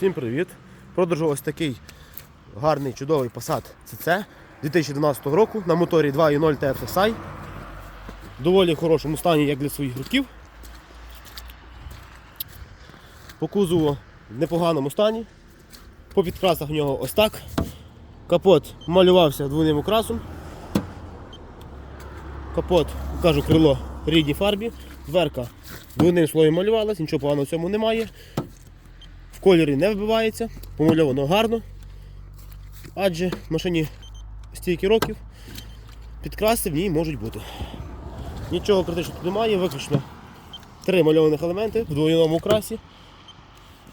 Всім привіт! Продажу ось такий гарний чудовий Passat CC 2012 року на моторі 2.0 TFSI. Доволі хорошому стані, як для своїх років. По кузову в непоганому стані. По підкрасах в нього ось так. Капот малювався двойним окрасом. Капот, кажу, крило рідній фарбі. Дверка двойним слоєм малювалась, нічого поганого в цьому немає. В кольорі не вбивається, помальовано гарно. Адже машині стільки років підкраси в ній можуть бути. Нічого критичного тут немає, виключно три мальованих елементи в двойному окрасі,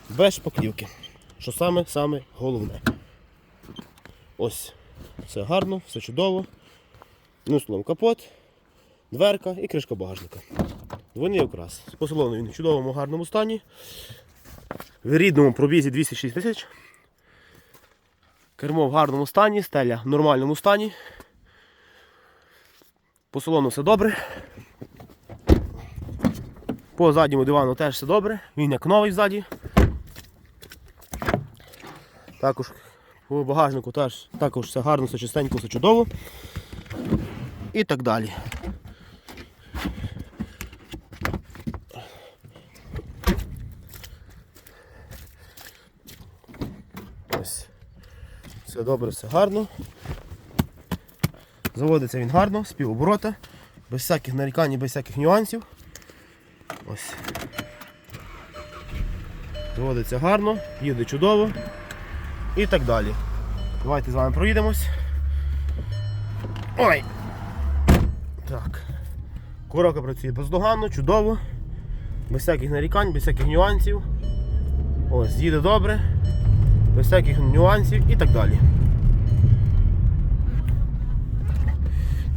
без шпаклівки. Що саме саме головне. Ось, все гарно, все чудово. Ну, словом, капот, дверка і кришка багажника. Двойний окрас. По салону він в чудовому гарному стані. В рідному пробізі 206 тисяч. Кермо в гарному стані, стеля в нормальному стані. По салону все добре. По задньому дивану теж все добре. Він як новий ззаді. Також по багажнику теж, також все гарно, все чистенько, все чудово. І так далі. Ось. Все добре, все гарно. Заводиться він гарно, з півоборота, без всяких нарікань, без всяких нюансів. Ось. Заводиться гарно, їде чудово і так далі. Давайте з вами проїдемось. Ой! Так. Коробка працює бездоганно, чудово, без всяких нарікань, без всяких нюансів. Ось, їде добре без всяких нюансів і так далі.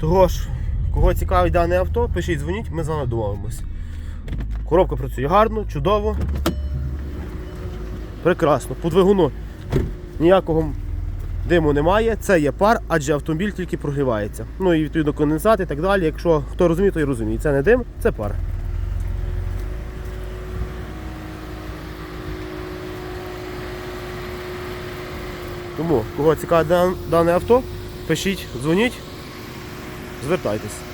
Того ж, кого цікавить дане авто, пишіть, дзвоніть, ми з вами домовимось. Коробка працює гарно, чудово. Прекрасно. По двигуну ніякого диму немає, це є пар, адже автомобіль тільки прогрівається. Ну і відповідно конденсат і так далі. Якщо хто розуміє, той розуміє. Це не дим, це пар. Тому, кого цікавить дане авто, пишіть, дзвоніть, звертайтесь.